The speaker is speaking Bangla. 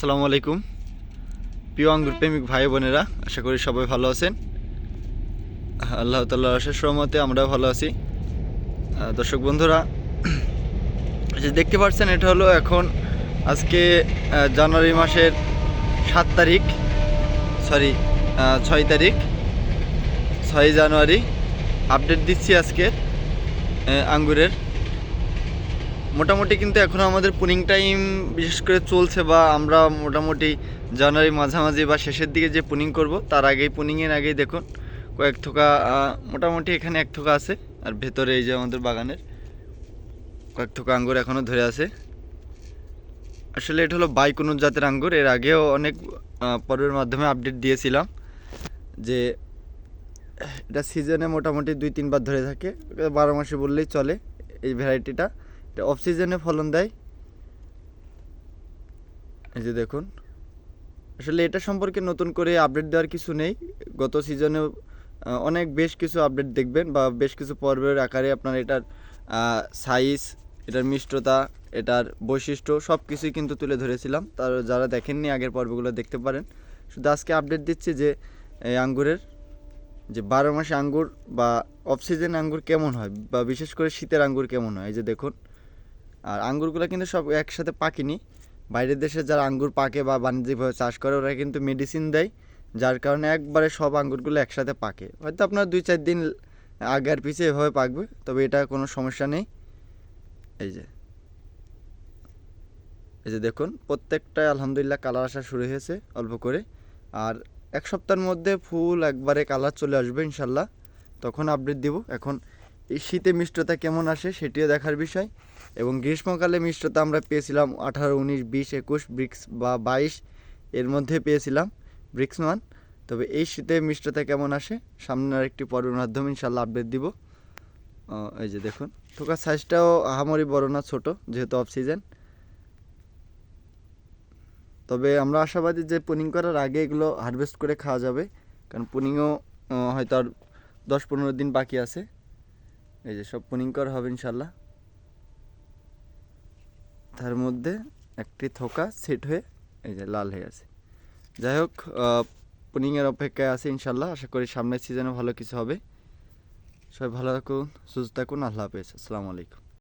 আসসালামু আলাইকুম। প্রিয় আঙ্গুর প্রেমিক ভাই বোনেরা আশা করি সবাই ভালো আছেন। আল্লাহ তাল্লাহ আশেষ রহমতে আমরাও ভালো আছি। দর্শক বন্ধুরা যে দেখতে পাচ্ছেন এটা হলো এখন আজকে জানুয়ারি মাসের সাত তারিখ সরি ছয় তারিখ ছয় জানুয়ারি আপডেট দিচ্ছি আজকে আঙ্গুরের। মোটামুটি কিন্তু এখনও আমাদের পুনিং টাইম বিশেষ করে চলছে বা আমরা মোটামুটি জানুয়ারি মাঝামাঝি বা শেষের দিকে যে পুনিং করব, তার আগেই পুনিংয়ের আগেই দেখুন, কয়েক থোকা মোটামুটি এখানে এক থোকা আছে, আর ভেতরে এই যে আমাদের বাগানের কয়েক থোকা আঙ্গুর এখনও ধরে আছে। আসলে এটা হলো বাইকুনুর জাতের আঙ্গুর, এর আগেও অনেক পর্বের মাধ্যমে আপডেট দিয়েছিলাম যে এটা সিজনে মোটামুটি দুই তিনবার ধরে থাকে, বারো মাসে বললেই চলে এই ভ্যারাইটিটা। এটা অফ সিজনে ফলন দেয়। এই যে দেখুন। আসলে এটা সম্পর্কে নতুন করে আপডেট দেওয়ার কিছু নেই। গত সিজনে অনেক বেশ কিছু আপডেট দেখবেন বা বেশ কিছু পর্বের আকারে আপনার এটার সাইজ এটার মিষ্টতা, এটার বৈশিষ্ট্য সব কিছুই কিন্তু তুলে ধরেছিলাম। তার যারা দেখেননি আগের পর্বগুলো দেখতে পারেন। শুধু আজকে আপডেট দিচ্ছি যে, এই আঙ্গুরের, যে বারো মাসে আঙ্গুর বা অফ সিজন আঙ্গুর কেমন হয় বা বিশেষ করে শীতের আঙ্গুর কেমন হয়? এই যে দেখুন। আর আঙ্গুরগুলো কিন্তু সব একসাথে পাকেনি। বাইরের দেশে যারা আঙ্গুর পাকে বা বাণিজ্যিকভাবে চাষ করে, ওরা কিন্তু মেডিসিন দেয়, যার কারণে একবারে সব আঙ্গুরগুলো একসাথে পাকে। হয়তো আপনার দুই চার দিন আগে আর পিছিয়ে এভাবে পাকবে, তবে এটা কোনো সমস্যা নেই। এই যে। এই যে দেখুন, প্রত্যেকটাই আলহামদুলিল্লাহ কালার আসা শুরু হয়েছে, অল্প করে। আর এক সপ্তাহের মধ্যে ফুল একবারে কালার চলে আসবে, ইনশাল্লাহ। তখন আপডেট দিব। এখন এই শীতে মিষ্টতা কেমন আসে সেটিও দেখার বিষয়। এবং গ্রীষ্মকালে মিষ্টতা আমরা পেয়েছিলাম আঠারো, উনিশ, বিশ, একুশ, ব্রিক্স বা বাইশ, এর মধ্যে পেয়েছিলাম ব্রিক্স মান তবে এই শীতে মিষ্টতা কেমন আসে সামনের একটি পর্বের মাধ্যমে ইনশাল্লাহ আপডেট দিব। এই যে দেখুন থোকার সাইজটাও আহামরি বড় না, ছোটো, যেহেতু অফ সিজন তবে আমরা আশাবাদী যে পুনিং করার আগে এগুলো হারভেস্ট করে খাওয়া যাবে, কারণ পুনিংও হয়তো আর দশ পনেরো দিন বাকি আছে। এই যে সব পুনিং করা হবে ইনশাল্লাহ তার মধ্যে একটি থোকা সেট হয়ে এই যে লাল হয়ে আছে। যাই হোক পুনিংয়ের অপেক্ষায় আছে ইনশাল্লাহ আশা করি সামনের সিজনে ভালো কিছু হবে। সবাই ভালো থাকুন, সুস্থ থাকুন। আল্লাহ হাফেজ। আসসালামু আলাইকুম।